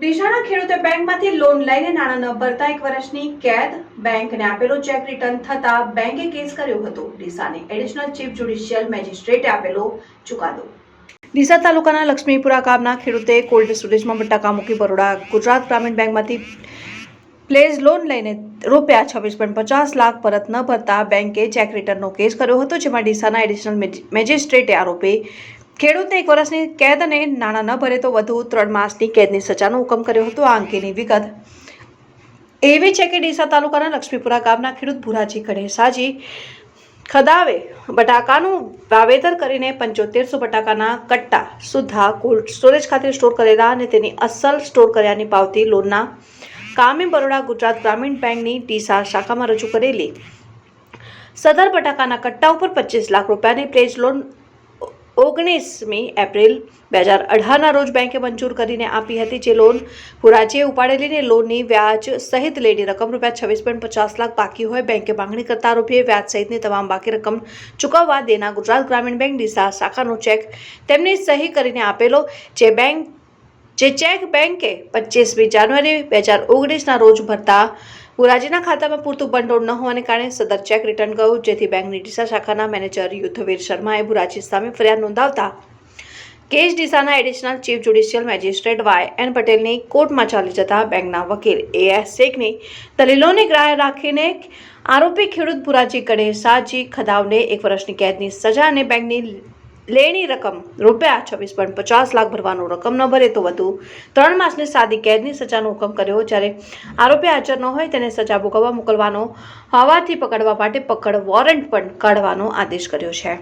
ડીસાના ખેડૂતે બેંકમાંથી લોન લઈને નાણાં ન ભરતા એક વર્ષની કેદ બેંકને આપેલો ચેક રિટર્ન થતા બેંકે કેસ કર્યો હતો. ડીસાને એડિશનલ ચીફ જ્યુડિશિયલ મેજિસ્ટ્રેટે આપેલો ચુકાદો. ડીસા તાલુકાના લક્ષ્મીપુરા ગામના ખેડૂતે કોલ્ડ સ્ટોરેજમાં બટાકા મૂકી બરોડા ગુજરાત ગ્રામીણ બેંકમાંથી પ્લેઝ લોન લઈને રૂપિયા છવ્વીસ પોઈન્ટ પચાસ લાખ પરત ન ભરતા બેંકે ચેક રિટર્નનો કેસ કર્યો હતો, જેમાં ડીસાના એડિશનલ મેજિ- મેજિસ્ટ્રેટે આરોપી ખેડૂતને એક વર્ષની કેદ અને નાણાં ન ભરે તો વધુ ત્રણ માસની કેદની સજાનો હુકમ કર્યો હતો. આ અંગેની વિગત એવી છે કે ડીસા તાલુકાના લક્ષ્મીપુરા ગામના ખેડૂત ભુરાજી ગણેશાજી ખદાવે બટાકાનું વાવેતર કરીને પંચોતેરસો બટાકાના કટ્ટા સુધા કોલ્ડ સ્ટોરેજ ખાતે સ્ટોર કરેલા અને તેની અસલ સ્ટોર કર્યાની પાવતી લોનના કામે બરોડા ગુજરાત ગ્રામીણ બેંકની ડીસા શાખામાં રજૂ કરેલી સદર બટાકાના કટ્ટા ઉપર પચીસ લાખ રૂપિયાની પ્લેજ લોન ઓગણીસમી એપ્રિલ બે હજાર અઢારના રોજ બેંકે મંજૂર કરીને આપી હતી જે લોન. પુરાજીએ ઉપાડેલીને લોનની વ્યાજ સહિત લેની રકમ રૂપિયા છવ્વીસ પોઈન્ટ પચાસ લાખ બાકી હોય બેંકે માંગણી કરતા આરોપીએ વ્યાજ સહિતની તમામ બાકી રકમ ચૂકવવા દેના ગુજરાત ગ્રામીણ બેંક ડીસા શાખાનો ચેક તેમની સહી કરીને આપેલો જે બેંક જે ચેક બેંકે પચીસમી જાન્યુઆરી બે હજાર ઓગણીસના રોજ ભરતા પુરાજીના ખાતામાં પૂરતું ભંડોળ ન હોવાને કારણે સદર ચેક રિટર્ન ગયું, જેથી બેંકની ડીસા શાખાના મેનેજર યુદ્ધવીર શર્માએ બુરાજી સામે ફરિયાદ નોંધાવતા case ડીસાના additional chief judicial magistrate Y. N. પટેલની કોર્ટમાં ચાલી જતા બેંકના વકીલ એ. એસ. શેખની દલીલોને ગ્રાહ્ય રાખીને આરોપી ખેડૂત પુરાજી ગણેશાજી ખદાવને એક વર્ષની કેદની સજા અને બેંકની લેણી રકમ રૂપિયા છવ્વીસ પોઈન્ટ પચાસ લાખ ભરવાનો રકમ ન ભરે તો વધુ. ત્રણ માસની સાદી કેદની સજાનો હુકમ કર્યો જ્યારે આરોપી હાજર ન હોય તેને સજા ભોગવવા મોકલવાનો, હવાથી પકડવા માટે પકડ વોરંટ પણ કાઢવાનો આદેશ કર્યો છે.